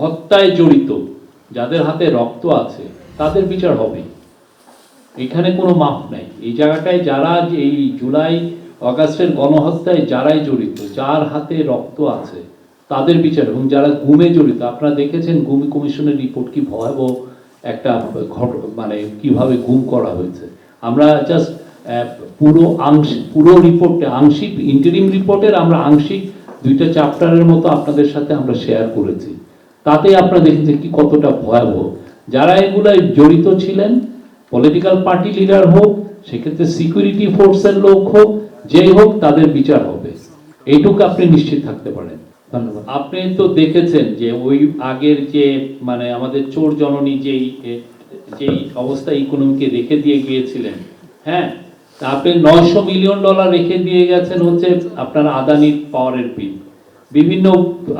হত্যায় জড়িত, যাদের হাতে রক্ত আছে, তাদের বিচার হবে। এখানে কোনো মাপ নাই। এই জায়গাটায় যারা এই জুলাই অগাস্টের গণহত্যায় যারাই জড়িত, যার হাতে রক্ত আছে, তাদের বিচার এবং যারা গুমে জড়িত, আপনারা দেখেছেন গুম কমিশনের রিপোর্ট কি ভয়াবহ একটা ঘট মানে কীভাবে গুম করা হয়েছে। আমরা জাস্ট পুরো আংশিক পুরো রিপোর্টে আংশিক ইন্টারিম রিপোর্টের আমরা আংশিক দুইটা চ্যাপ্টারের মতো আপনাদের সাথে আমরা শেয়ার করেছি। তাতে আপনারা দেখেছেন কি কতটা ভয়াবহ। যারা এগুলায় জড়িত ছিলেন পলিটিক্যাল পার্টি লিডার হোক, সেক্ষেত্রে সিকিউরিটি ফোর্সের লোক হোক, যেই হোক তাদের বিচার হবে। এইটুকু আপনি নিশ্চিত থাকতে পারেন। ধন্যবাদ। আপনি তো দেখেছেন যে ওই আগের যে মানে আমাদের চোর জননী যেই যেই অবস্থা ইকোনমিকে রেখে দিয়ে গিয়েছিলেন হ্যাঁ? আপনি নয়শো মিলিয়ন ডলার রেখে দিয়ে গেছেন হচ্ছে আপনার আদানির পাওয়ারের বিল বিভিন্ন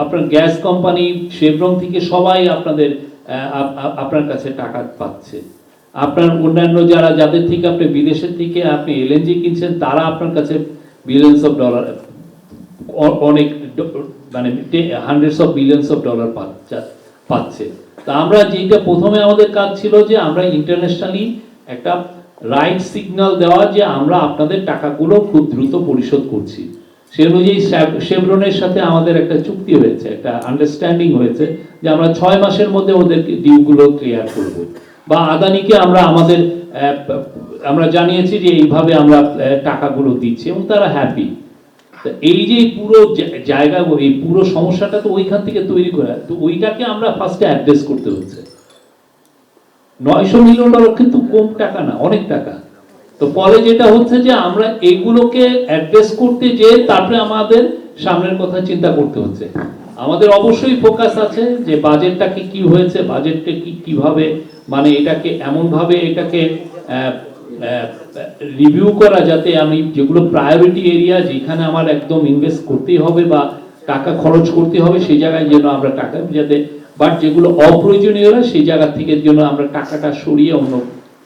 আপনার গ্যাস কোম্পানি, শেভরন থেকে সবাই আপনাদের আপনার কাছে টাকা পাচ্ছে। আপনার অন্যান্য যারা, যাদের থেকে আপনি বিদেশের থেকে আপনি এলএনজি কিনছেন, তারা আপনার কাছে বিলিয়ন্স অফ ডলার অনেক মানে hundreds of billions of dollar পাচ্ছে। তা আমরা যেটা প্রথমে আমাদের কাজ ছিল যে, আমরা ইন্টারন্যাশনালি একটা রাইট সিগন্যাল দেওয়া যে, আমরা আপনাদের টাকাগুলো খুব দ্রুত পরিশোধ করছি। সে অনুযায়ী শেভ- শেভরনের সাথে আমাদের একটা চুক্তি হয়েছে, একটা আন্ডারস্ট্যান্ডিং হয়েছে যে আমরা ছয় মাসের মধ্যে ওদেরকে ডিউগুলো ক্লিয়ার করব। বা আদানিকে আমরা আমাদের আমরা জানিয়েছি যে এইভাবে আমরা টাকাগুলো দিচ্ছি এবং তারা হ্যাপি এই যে পুরো জায়গা, এই পুরো সমস্যাটা তো ওইখান থেকে তৈরি করা, তো ওইটাকে আমরা ফার্স্টে অ্যাড্রেস করতে হচ্ছে। নয়শো মিলিয়ন ডলার কিন্তু কম টাকা না, অনেক টাকা। তো ফলে যেটা হচ্ছে যে আমরা এগুলোকে অ্যাড্রেস করতে যে তারপরে আমাদের সামনের কথা চিন্তা করতে হচ্ছে। আমাদের অবশ্যই ফোকাস আছে যে বাজেটটাকে কি হয়েছে বাজেটকে কি, কীভাবে মানে এটাকে এমন ভাবে এটাকে রিভিউ করা যাতে আমি যেগুলো প্রায়োরিটি এরিয়া যেখানে আমার একদম ইনভেস্ট করতেই হবে বা টাকা খরচ করতে হবে, সেই জায়গায় যেন আমরা টাকা যাতে বাট যেগুলো অপ্রয়োজনীয়, সেই জায়গা থেকে যেন আমরা টাকাটা সরিয়ে অন্য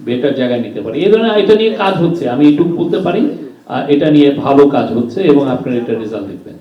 বেটার জায়গায় নিতে পারি। এই ধরনের এটা নিয়ে কাজ হচ্ছে। আমি এটুকু বলতে পারি আর এটা নিয়ে ভালো কাজ হচ্ছে এবং আপনার এটা রেজাল্ট দেখবেন।